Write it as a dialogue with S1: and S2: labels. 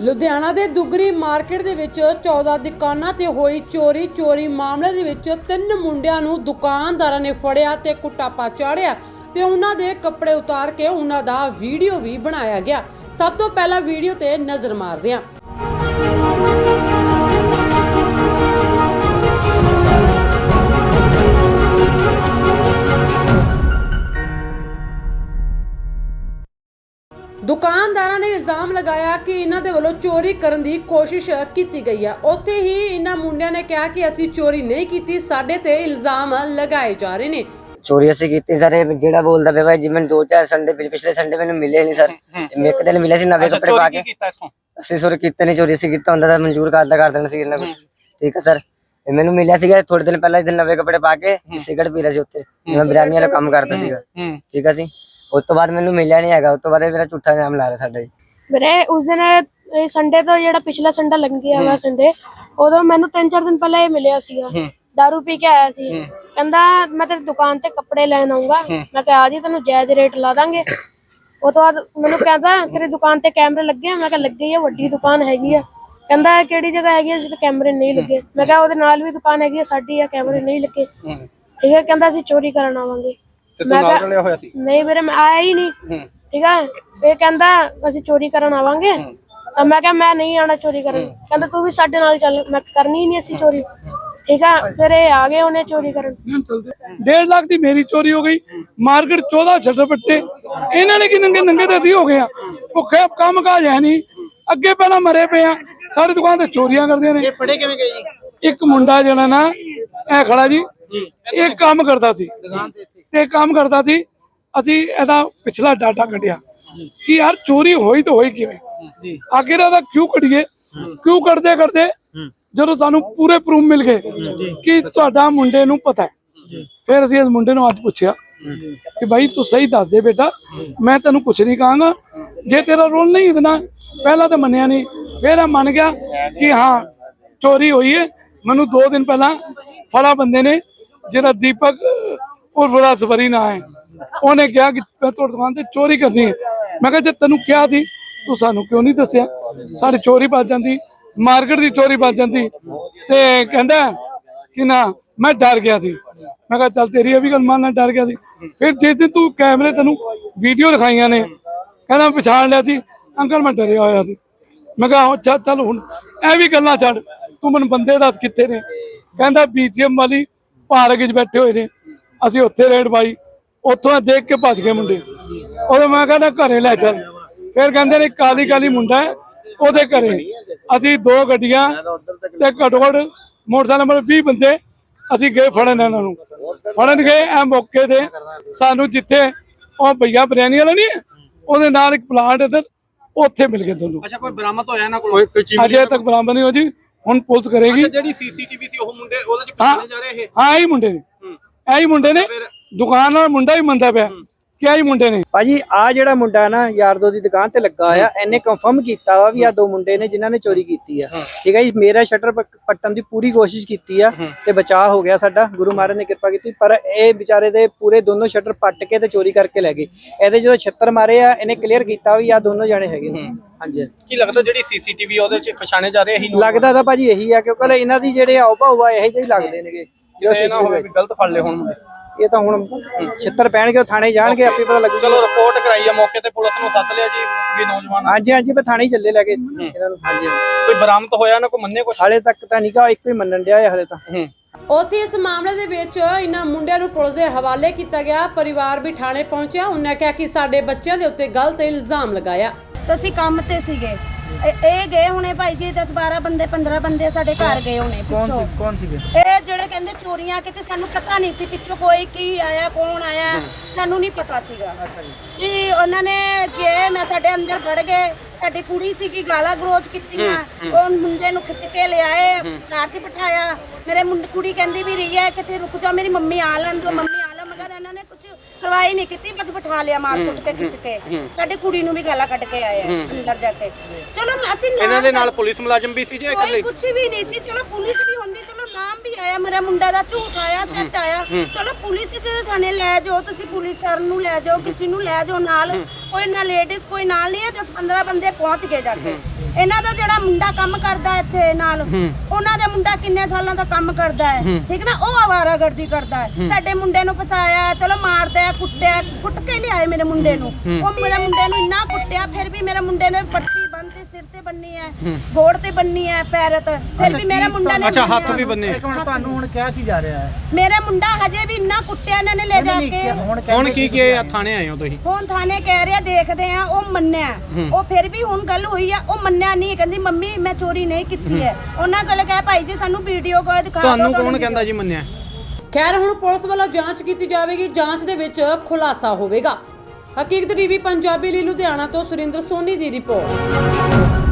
S1: ਲੁਧਿਆਣਾ ਦੇ ਦੁਗਰੀ ਮਾਰਕੀਟ ਦੇ ਵਿੱਚ 14 ਦੁਕਾਨਾਂ ਤੇ ਹੋਈ ਚੋਰੀ ਚੋਰੀ ਮਾਮਲੇ ਦੇ ਵਿੱਚ ਤਿੰਨ ਮੁੰਡਿਆਂ ਨੂੰ ਦੁਕਾਨਦਾਰਾਂ ਨੇ ਫੜਿਆ ਤੇ ਕੁੱਟਾਪਾ ਚਾੜਿਆ ਤੇ ਉਹਨਾਂ ਦੇ ਕੱਪੜੇ ਉਤਾਰ ਕੇ ਉਹਨਾਂ ਦਾ ਵੀਡੀਓ ਵੀ ਬਣਾਇਆ ਗਿਆ। ਸਭ ਤੋਂ ਪਹਿਲਾਂ ਵੀਡੀਓ ਤੇ ਨਜ਼ਰ ਮਾਰਦੇ ਹਾਂ। ਲਗਾਇਆ ਕਿ ਇਹਨਾਂ ਦੇ ਵੱਲੋਂ ਚੋਰੀ ਕਰਨ ਦੀ ਕੋਸ਼ਿਸ਼ ਕੀਤੀ ਗਈ ਹੈ ਉੱਥੇ ਹੀ ਇਹਨਾਂ ਮੁੰਡਿਆਂ ਨੇ ਕਿਹਾ ਕਿ ਅਸੀਂ ਚੋਰੀ ਨਹੀਂ ਕੀਤੀ ਸਾਡੇ ਤੇ ਇਲਜ਼ਾਮ ਲਗਾਏ ਜਾ ਰਹੇ ਨੇ।
S2: ਚੋਰੀ ਅਸੀਂ ਕੀਤੀ ਸਰ ਇਹ ਜਿਹੜਾ ਬੋਲਦਾ ਪਿਆ ਭਾਈ ਜੀ ਮੈਨੂੰ ਦੋ ਚਾਰ ਸੰਡੇ ਪਿਛ- ਪਿਛਲੇ ਸੰਡੇ ਮੈਨੂੰ ਮਿਲੇ ਨਹੀਂ ਸਰ। ਮੈਂ ਇੱਕ ਦਿਨ ਮਿਲਿਆ ਸੀ ਨਵੇਂ ਕੱਪੜੇ ਪਾ
S3: ਚੋਰੀ
S2: ਕੇ।
S3: ਕੀ ਕੀਤਾ ਇੱਥੋਂ?
S2: ਅਸੀਂ ਸਰ ਕੀਤੇ ਨਹੀਂ ਚੋਰੀ ਅਸੀਂ ਕੀਤਾ ਹੁੰਦਾ ਤਾਂ ਮਨਜ਼ੂਰ ਕਰਦਾ ਕਰ ਦੇਣਾ ਸੀ ਇਹਨਾਂ ਨੂੰ ਠੀਕ ਹੈ ਸਰ। ਇਹ ਮੈਨੂੰ ਮਿਲਿਆ ਸੀਗਾ ਥੋੜੇ ਦਿਨ ਪਹਿਲਾਂ ਇਸ ਨਵੇਂ ਕੱਪੜੇ ਪਾ ਕੇ ਸਿਗਰਟ ਪੀ ਰਿਹਾ ਸੀ ਉੱਥੇ। ਮੈਂ ਬਿਰਿਆਨੀ ਵਾਲਾ ਕੰਮ ਕਰਦਾ ਸੀਗਾ। ਠੀਕ ਹੈ ਜੀ। ਉਸ ਤੋਂ ਬਾਅਦ ਮੈਨੂੰ ਮਿਲਿਆ ਨਹੀਂ ਹੈਗਾ ਉਸ ਤੋਂ ਬਾਅਦ ਇਹ ਮੇਰਾ ਝੂਠਾ ਨਾਮ ਲਾ ਰਿਹਾ ਸਾਡਾ ਜੀ।
S4: ਵੀਰੇ ਉਸ ਦਿਨ ਇਹ ਸੰਡੇ ਤੋਂ ਜਿਹੜਾ ਪਿਛਲਾ ਸੰਡਾ ਲੰਘਿਆ ਵਾ ਸੰਡੇ ਉਦੋਂ ਮੈਨੂੰ ਤਿੰਨ ਚਾਰ ਦਿਨ ਪਹਿਲਾਂ ਇਹ ਮਿਲਿਆ ਸੀਗਾ। ਦਾਰੂ ਪੀ ਕੇ ਆਇਆ ਸੀ। ਕਹਿੰਦਾ ਮੈਂ ਤੇਰੀ ਦੁਕਾਨ ਤੇ ਕੱਪੜੇ ਲੈਣ ਆਉਂਗਾ ਮੈਂ ਕਿਹਾ ਆ ਜੀ ਤੈਨੂੰ ਜਾਇਜ਼ ਰੇਟ ਲਾ ਦਾਂਗੇ। ਉਹ ਤੋਂ ਬਾਅਦ ਮੈਨੂੰ ਕਹਿੰਦਾ ਤੇਰੀ ਦੁਕਾਨ ਤੇ ਕੈਮਰੇ ਲੱਗੇ ਮੈਂ ਕਿਹਾ ਲੱਗੇ ਆ ਵੱਡੀ ਦੁਕਾਨ ਹੈਗੀ ਆ। ਕਹਿੰਦਾ ਕਿਹੜੀ ਜਗ੍ਹਾ ਹੈਗੀ ਆ ਜਿੱਥੇ ਕੈਮਰੇ ਨਹੀਂ ਲੱਗੇ? ਮੈਂ ਕਿਹਾ ਉਹਦੇ ਨਾਲ ਵੀ ਦੁਕਾਨ ਹੈਗੀ ਆ ਸਾਡੀ ਆ ਕੈਮਰੇ ਨਹੀਂ ਲੱਗੇ। ਠੀਕ ਹੈ ਕਹਿੰਦਾ ਅਸੀਂ ਚੋਰੀ ਕਰਨ ਆਵਾਂਗੇ।
S3: ਤੇ ਤੂੰ ਨਾਲ ਰਲਿਆ ਹੋਇਆ ਸੀ?
S4: ਨਹੀਂ ਵੀਰੇ ਮੈਂ ਆਇਆ ਹੀ ਨਹੀਂ।
S3: ਹੂੰ।
S4: ਠੀਕ ਹੈ ਇਹ ਕਹਿੰਦਾ ਅਸੀਂ ਚੋਰੀ ਕਰਨ ਆਵਾਂਗੇ। ਤਾਂ ਮੈਂ ਕਿਹਾ ਮੈਂ ਨਹੀਂ ਆਣਾ ਚੋਰੀ ਕਰਨ। ਕਹਿੰਦਾ ਤੂੰ ਵੀ ਸਾਡੇ ਨਾਲ ਚੱਲ ਮੈਂ ਕਿਹਾ, ਕਰਨੀ ਹੀ ਨਹੀਂ ਅਸੀਂ ਚੋਰੀ। ਠੀਕ ਹੈ ਫਿਰ ਇਹ ਆ ਗਏ ਉਹਨੇ ਚੋਰੀ ਕਰਨ।
S5: ਡੇਢ ਲੱਖ ਦੀ ਮੇਰੀ ਚੋਰੀ ਹੋ ਗਈ। ਮਾਰਕੀਟ 14 ਛੱਡਰ ਪੱਟੇ। ਇਹਨਾਂ ਨੇ ਕੀ ਨੰਗੇ ਨੰਗੇ ਤੇ ਅਸੀਂ ਹੋ ਗਏ ਆ। ਭੁੱਖੇ ਕੰਮ ਕਾਜ ਹੈ ਨਹੀਂ। ਅੱਗੇ ਪਹਿਲਾਂ ਮਰੇ ਪਏ ਆ। ਸਾਡੀ ਦੁਕਾਨ ਤੇ ਚੋਰੀਆਂ ਕਰਦੇ ਨੇ।
S3: ਇਹ ਫੜੇ ਕਿਵੇਂ ਗਏ ਜੀ?
S5: ਇੱਕ ਮੁੰਡਾ ਜਿਹੜਾ ਨਾ ਇਹ ਖੜਾ ਜੀ। ਇਹ ਕੰਮ ਕਰਦਾ ਸੀ। ਤੇ ਕੰਮ ਕਰਦਾ ਸੀ। ਅਸੀਂ ਇਹਦਾ ਪਿਛਲਾ ਡਾਟਾ ਕੱਢਿਆ ਕਿ ਯਾਰ ਚੋਰੀ ਹੋਈ ਤਾਂ ਹੋਈ ਕਿਵੇਂ? ਆਖਿਰ ਇਹਦਾ ਕਿਉਂ ਕੱਢੀਏ? ਕਿਉਂ ਕਰਦੇ ਕਰਦੇ ਜਦੋਂ ਸਾਨੂੰ ਪੂਰੇ ਪ੍ਰੂਫ ਮਿਲ ਗਏ ਕਿ ਤੁਹਾਡਾ ਮੁੰਡੇ ਨੂੰ ਪਤਾ ਹੈ। ਫਿਰ ਅਸੀਂ ਇਸ ਮੁੰਡੇ ਨੂੰ ਅੱਜ ਪੁੱਛਿਆ ਕਿ ਭਾਈ ਤੂੰ ਸਹੀ ਦੱਸ ਦੇ ਬੇਟਾ ਮੈਂ ਤੈਨੂੰ ਕੁਝ ਨਹੀਂ ਕਹਾਂਗਾ। ਜੇ ਤੇਰਾ ਰੋਲ ਨਹੀਂ ਇਤਨਾ ਪਹਿਲਾਂ ਤਾਂ ਮੰਨਿਆ ਨਹੀਂ। ਫਿਰ ਇਹ ਮੰਨ ਗਿਆ ਕਿ ਹਾਂ ਚੋਰੀ ਹੋਈ ਹੈ। ਮੈਨੂੰ 2 ਦਿਨ ਪਹਿਲਾਂ ਫੜਾ ਬੰਦੇ ਨੇ ਜਿਹੜਾ ਦੀਪਕ ਬੜਾ ਸਵਰੀ ਨਾ ਹੈ। ਉਹਨੇ ਕਿਹਾ ਕਿ ਮੈਂ ਤੁਹਾਡੀ ਦੁਕਾਨ ਤੇ ਚੋਰੀ ਕਰਨੀ ਹੈ। ਮੈਂ ਕਿਹਾ ਜੇ ਤੈਨੂੰ ਕਿਹਾ ਸੀ ਤੂੰ ਸਾਨੂੰ ਕਿਉਂ ਨਹੀਂ ਦੱਸਿਆ? ਸਾਡੀ ਚੋਰੀ ਵੱਜ ਜਾਂਦੀ ਮਾਰਕੀਟ ਦੀ ਚੋਰੀ ਵੱਜ ਜਾਂਦੀ। ਤੇ ਕਹਿੰਦਾ ਕਿ ਨਾ ਮੈਂ ਡਰ ਗਿਆ ਸੀ। ਮੈਂ ਕਿਹਾ ਚੱਲ ਤੇਰੀ ਇਹ ਵੀ ਗੱਲ ਮੰਨ ਡਰ ਗਿਆ ਸੀ। ਫਿਰ ਜਿਸ ਦਿਨ ਤੂੰ ਕੈਮਰੇ ਤੈਨੂੰ ਵੀਡੀਓ ਦਿਖਾਈਆਂ ਨੇ ਕਹਿੰਦਾ ਮੈਂ ਪਛਾਣ ਲਿਆ ਸੀ ਅੰਕਲ ਮੈਂ ਡਰਿਆ ਹੋਇਆ ਸੀ। ਮੈਂ ਕਿਹਾ ਹਾਂ, ਚੱਲ ਹੁਣ ਇਹ ਵੀ ਗੱਲਾਂ ਛੱਡ ਤੂੰ ਮੈਨੂੰ ਬੰਦੇ ਦੱਸ ਕਿੱਥੇ ਨੇ? ਕਹਿੰਦਾ ਬੀਸੀਐਮ ਵਾਲੀ ਪਾਰਕ 'ਚ ਬੈਠੇ ਹੋਏ ਨੇ। ਅਸੀਂ ਉੱਥੇ ਰੇਡ ਪਾਈ। ਉੱਥੋਂ ਦੇਖ ਕੇ ਭੱਜ ਗਏ ਮੁੰਡੇ। ਉਹਦੇ ਮੈਂ ਕਹਿੰਦਾ ਘਰੇ ਲੈ ਚੱਲ। ਫਿਰ ਕਹਿੰਦੇ ਨੇ ਕਾਲੀ ਕਾਲੀ ਮੁੰਡਾ ਹੈ, ਉਹਦੇ ਘਰੇ। ਅਸੀਂ ਦੋ ਗੱਡੀਆਂ ਤੇ ਘੱਟੋ ਘੱਟ ਮੋਟਰਸਾਈਕਲ ਨੰਬਰ 20 ਬੰਦੇ ਅਸੀਂ ਗਏ ਫੜਨ ਇਹਨਾਂ ਨੂੰ। ਫੜਨ ਗਏ ਇਹ ਮੌਕੇ ਤੇ ਸਾਨੂੰ ਜਿੱਥੇ ਉਹ ਭਈਆ ਬਿਰਿਆਨੀ ਵਾਲਾ ਨਹੀਂ ਹੈ, ਉਹਦੇ ਨਾਲ ਇੱਕ ਪਲਾਂਟ ਇੱਧਰ ਉੱਥੇ ਮਿਲ ਗਏ ਤੁਹਾਨੂੰ।
S3: ਅੱਛਾ ਕੋਈ ਬਰਾਮਦ ਹੋਇਆ ਨਾ ਕੋਲ? ਕੋਈ ਚੀਜ਼
S5: ਅਜੇ ਤੱਕ ਬਰਾਮਦ ਨਹੀਂ ਹੋ ਜੀ ਹੁਣ ਪੁਲਿਸ ਕਰੇਗੀ।
S3: ਜਿਹੜੀ ਸੀਸੀਟੀਵੀ ਸੀ ਉਹ ਮੁੰਡੇ ਉਹਦੇ ਚ
S5: ਹਾਂ
S3: ਪਛਾਣੇ ਜਾ ਰਹੇ ਇਹ?
S5: ਹਾਂ ਇਹੀ ਮੁੰਡੇ ਨੇ। ਇਹੀ ਮੁੰਡੇ ਨੇ। ਦੁਕਾਨ ਵਾਲਾ ਮੁੰਡਾ ਹੀ ਮੰਨਦਾ ਪਿਆ। ਕਿ ਇਹੀ ਮੁੰਡੇ ਨੇ?
S6: ਭਾਜੀ ਆ ਜਿਹੜਾ ਮੁੰਡਾ ਨਾ ਯਾਰ ਦੋ ਦੀ ਦੁਕਾਨ ਤੇ ਲੱਗਾ ਹੋਇਆ ਇਹਨੇ ਕੰਫਰਮ ਕੀਤਾ ਵਾ ਵੀ ਆ ਦੋ ਮੁੰਡੇ ਨੇ ਜਿਨ੍ਹਾਂ ਨੇ ਚੋਰੀ ਕੀਤੀ ਆ। ਠੀਕ ਹੈ ਜੀ ਮੇਰਾ ਸ਼ਟਰ ਪੱਟਣ ਦੀ ਪੂਰੀ ਕੋਸ਼ਿਸ਼ ਕੀਤੀ ਆ ਤੇ ਬਚਾਅ ਹੋ ਗਿਆ ਸਾਡਾ। ਗੁਰੂ ਮਹਾਰਾਜ ਨੇ ਕਿਰਪਾ ਕੀਤੀ ਪਰ ਇਹ ਵਿਚਾਰੇ ਦੇ ਪੂਰੇ ਦੋਨੋਂ ਸ਼ਟਰ ਪੱਟ ਕੇ ਤੇ ਚੋਰੀ ਕਰਕੇ ਲੈ ਗਏ। ਇਹਦੇ ਜਦੋਂ ਛੱਤਰ ਮਾਰੇ ਆ ਇਹਨੇ ਕਲੀਅਰ ਕੀਤਾ ਵੀ ਆ ਦੋਨੋਂ ਜਾਣੇ ਹੈਗੇ ਨੇ। ਹਾਂਜੀ।
S3: ਕੀ ਲੱਗਦਾ ਜਿਹੜੀ ਸੀਸੀਟੀਵੀ ਉਹਦੇ ਚ ਪਛਾਣੇ ਜਾ ਰਹੇ ਇਹੀ
S6: ਲੱਗਦਾ ਤਾਂ ਭਾਜੀ ਇਹੀ ਆ ਕਿਉਂਕਿ ਇਹਨਾਂ ਦੀ ਜਿਹੜੇ ਆਉ ਭਾਉ ਆ ਇਹੋ ਜਿਹੇ ਹੀ ਲੱਗਦੇ ਨੇਗੇ। ਜੋ
S3: ਇਹ ਨਾ ਹੋਵੇ ਵੀ ਗਲਤ ਫੜ ਲਏ ਹੁਣ ਮੁੰਡੇ।
S6: ਇਹ ਤਾਂ ਹੁਣ ਛਿੱਤਰ ਪੈਣਗੇ ਥਾਣੇ ਜਾਣਗੇ ਆਪੇ ਪਤਾ ਲੱਗੂ
S3: ਚਲੋ ਰਿਪੋਰਟ ਕਰਾਈ ਆ ਮੌਕੇ ਤੇ ਪੁਲਿਸ ਨੂੰ ਸੱਦ ਲਿਆ ਜੀ ਵੀ ਨੌਜਵਾਨ।
S6: ਹਾਂਜੀ ਹਾਂਜੀ ਮੈਂ ਥਾਣੇ ਹੀ ਚੱਲੇ ਲੈ ਕੇ। ਇਹਨਾਂ ਨੂੰ ਹਾਂਜੀ।
S3: ਕੋਈ ਬਰਾਮਦ ਹੋਇਆ ਨਾ ਕੋਈ ਮੰਨੇ ਕੁਛ?
S6: ਹਾਲੇ ਤੱਕ ਤਾਂ ਨਿਕਾ ਇੱਕੋ ਹੀ ਮੰਨਣ ਡਿਆ ਹੈ ਹਾਲੇ ਤਾਂ।
S1: ਉੱਥੇ ਇਸ ਮਾਮਲੇ ਦੇ ਵਿੱਚ ਇਹਨਾਂ ਮੁੰਡਿਆਂ ਨੂੰ ਪੁਲਿਸ ਦੇ ਹਵਾਲੇ ਕੀਤਾ ਗਿਆ। ਪਰਿਵਾਰ ਵੀ ਥਾਣੇ ਪਹੁੰਚਿਆ। ਉਹਨਾਂ ਕਿਹਾ ਕਿ ਸਾਡੇ ਬੱਚਿਆਂ ਦੇ ਉੱਤੇ ਗਲਤ ਇਲਜ਼ਾਮ ਲਗਾਇਆ।
S7: ਤੇ ਅਸੀਂ ਕੰਮ ਤੇ ਸੀਗੇ। ਇਹ- ਇਹ ਗਏ ਹੁਣੇ ਭਾਈ ਜੀ 10 12 ਬੰਦੇ 15 ਬੰਦੇ ਸਾਡੇ ਘਰ ਗਏ ਹੁਣੇ ਪਿੱਛੋਂ।
S6: ਕੌਣ ਸੀਗੇ?
S7: ਇਹ ਜਿਹੜੇ ਕਹਿੰਦੇ ਚੋਰੀਆਂ ਕਿਤੇ ਸਾਨੂੰ ਪਤਾ ਨਹੀਂ ਸੀ ਪਿੱਛੋਂ ਕੋਈ ਕੀ ਆਇਆ ਕੌਣ ਆਇਆ ਸਾਨੂੰ ਨਹੀਂ ਪਤਾ ਸੀਗਾ। ਜੀ। ਜੀ ਉਹਨਾਂ ਨੇ ਕਿਹਾ ਮੈਂ ਸਾਡੇ ਅੰਦਰ ਵੜ ਗਏ ਸਾਡੀ ਕੁੜੀ ਸੀਗੀ ਗਾਲਾਂ ਗਰੋਜ ਕੀਤੀਆਂ ਉਹ ਮੁੰਡੇ ਨੂੰ ਖਿੱਚ ਕੇ ਲਿਆਏ ਕਾਰ 'ਚ ਬਿਠਾਇਆ। ਮੇਰੇ ਮੁੰਡ ਕੁੜੀ ਕਹਿੰਦੀ ਵੀ ਰਹੀ ਹੈ ਕਿ ਰੁਕ ਜਾ ਮੇਰੀ ਮੰਮੀ ਆ ਲੈਣ ਦੋ ਮੰਮੀ ਆ ਕਰਵਾਈ ਨਹੀਂ ਕੀਤੀ ਬਸ ਬਿਠਾ ਲਿਆ ਮਾਰ ਕੁੱਟ ਕੇ ਖਿੱਚ ਕੇ। ਸਾਡੀ ਕੁੜੀ ਨੂੰ ਵੀ ਗਾਲਾਂ ਕੱਢ ਕੇ ਆਏ ਆ ਅੰਦਰ ਜਾ ਕੇ। ਚਲੋ ਅਸੀਂ
S3: ਇਹਨਾਂ ਦੇ ਨਾਲ ਪੁਲਿਸ ਮੁਲਾਜ਼ਮ ਵੀ ਸੀ ਜੀ
S7: ਕੋਈ
S3: ਇਕੱਲੇ?
S7: ਕੁਝ ਵੀ ਨਹੀਂ ਸੀ। ਚਲੋ ਪੁਲਿਸ ਵੀ ਹੁੰਦੀ ਚਲੋ ਨਾਮ ਵੀ ਆਇਆ। ਮੇਰਾ ਮੁੰਡਾ ਦਾ ਝੂਠ ਆਇਆ ਸੱਚ ਆਇਆ। ਚਲੋ ਪੁਲਿਸ ਤੇ ਥਾਣੇ ਲੈ ਜਾਓ ਤੁਸੀਂ ਪੁਲਿਸ ਸਰ ਨੂੰ ਲੈ ਜਾਓ ਕਿਸੇ ਨੂੰ ਲੈ ਜਾਓ ਨਾਲ। ਕੋਈ ਨਾ ਲੇਡੀਜ਼ ਕੋਈ ਨਾਲ ਨਹੀਂ ਹੈ 10 15 ਬੰਦੇ ਪਹੁੰਚ ਗਏ ਜਾ ਕੇ। ਇਹਨਾਂ ਦਾ ਜਿਹੜਾ ਮੁੰਡਾ ਕੰਮ ਕਰਦਾ ਇੱਥੇ ਨਾਲ ਉਹਨਾਂ ਦੇ ਮੁੰਡਾ ਕਿੰਨੇ ਸਾਲਾਂ ਦਾ ਕੰਮ ਕਰਦਾ ਹੈ ਠੀਕ ਨਾ? ਉਹ ਆਵਾਰਾਗਰਦੀ ਕਰਦਾ ਹੈ। ਸਾਡੇ ਮੁੰਡੇ ਨੂੰ ਫਸਾਇਆ ਚਲੋ ਮਾਰਦਾ ਹੈ, ਕੁੱਟਿਆ ਕੁੱਟ ਕੇ ਲਿਆਏ ਮੇਰੇ ਮੁੰਡੇ ਨੂੰ। ਉਹ ਮੇਰੇ ਮੁੰਡੇ ਨੂੰ ਇੰਨਾ ਕੁੱਟਿਆ ਫਿਰ ਵੀ ਮੇਰੇ ਮੁੰਡੇ ਨੇ ਪੱਟੀ ਬੰਨੀ ਹੈ ਗੋੜ ਤੇ ਬੰਨੀ ਹੈ ਪੈਰ ਤੇ। ਫਿਰ ਵੀ ਮੇਰੇ ਮੁੰਡਾ ਨੇ
S3: ਅੱਛਾ ਹੱਥ। ਵੀ ਬੰਨੇ।
S8: ਤੁਹਾਨੂੰ ਹੁਣ ਕਿਹਾ ਕੀ ਜਾ ਰਿਹਾ ਹੈ?
S7: ਮੇਰੇ ਮੁੰਡਾ ਹਜੇ ਵੀ ਇੰਨਾ ਕੁੱਟਿਆ ਇਹਨਾਂ ਨੇ ਲੈ ਜਾ ਕੇ।
S8: ਹੁਣ
S3: ਕੀ ਕੀ ਥਾਣੇ ਆਏ ਹੋ ਤੁਸੀਂ?
S7: ਹੁਣ ਥਾਣੇ ਕਹਿ ਰਿਹਾ ਦੇਖਦੇ ਆ ਉਹ ਮੰਨਿਆ। ਉਹ ਫਿਰ ਵੀ ਹੁਣ ਗੱਲ ਹੋਈ ਆ ਉਹ ਮੰਨਿਆ ਨਹੀਂ ਕਹਿੰਦੀ ਮੰਮੀ ਮੈਂ ਚੋਰੀ ਨਹੀਂ ਕੀਤੀ ਹੈ। ਉਹਨਾਂ ਕੋਲ ਕਹੇ ਭਾਈ ਜੀ ਸਾਨੂੰ ਵੀਡੀਓ ਕਾਲ ਦਿਖਾ ਦਿਓ
S3: ਤੁਹਾਨੂੰ ਕੌਣ ਕਹਿੰਦਾ ਜੀ ਮੰਨਿਆ?
S1: ਖੈਰ ਹੁਣ ਪੁਲਿਸ ਵੱਲੋਂ ਜਾਂਚ ਕੀਤੀ ਜਾਵੇਗੀ ਜਾਂਚ ਦੇ ਵਿੱਚ ਖੁਲਾਸਾ ਹੋਵੇਗਾ। ਹਕੀਕਤ ਟੀਵੀ ਪੰਜਾਬੀ ਲਈ ਲੁਧਿਆਣਾ ਤੋਂ ਸੁਰਿੰਦਰ ਸੋਨੀ ਦੀ ਰਿਪੋਰਟ।